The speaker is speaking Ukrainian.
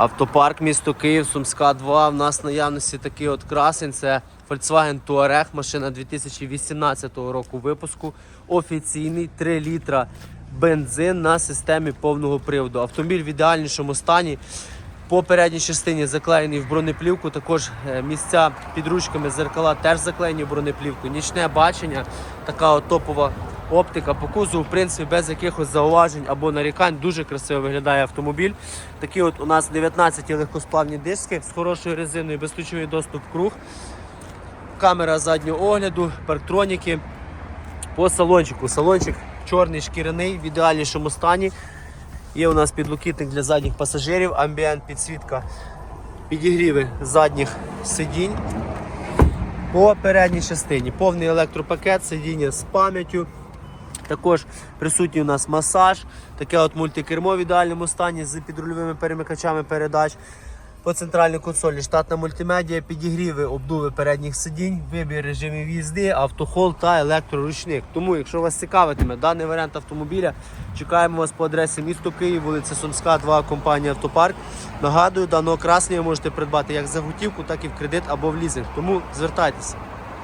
Автопарк місто Київ, Сумська 2. У нас наявності такий от красень. Це Volkswagen Touareg, машина 2018 року випуску. Офіційний 3 літра бензин на системі повного приводу. Автомобіль в ідеальнішому стані. По передній частині заклеєний в бронеплівку, також е, місця під ручками зеркала теж заклеєні в бронеплівку. Нічне бачення, така от топова оптика по кузову, в принципі, без якихось зауважень або нарікань. Дуже красиво виглядає автомобіль. Такі от у нас 19 легкосплавні диски з хорошою резиною, безключовий доступ круг, камера заднього огляду, парктроніки. По салончику. Салончик чорний шкіряний в ідеальнішому стані. Є у нас підлокітник для задніх пасажирів, амбієнт підсвітка, підігріви задніх сидінь. По передній частині повний електропакет, сидіння з пам'яттю. Також присутній у нас масаж, таке от мультикермо в ідеальному стані з підрульовими перемикачами передач. По центральній консолі штатна мультимедіа, підігріви, обдуви передніх сидінь, вибір режимів їзди, автохол та електроручник. Тому, якщо вас цікавитиме даний варіант автомобіля, чекаємо вас по адресі місто Київ, вулиця Сумська, 2, компанія Автопарк. Нагадую, даного красення ви можете придбати як за готівку, так і в кредит або в лізинг. Тому звертайтеся.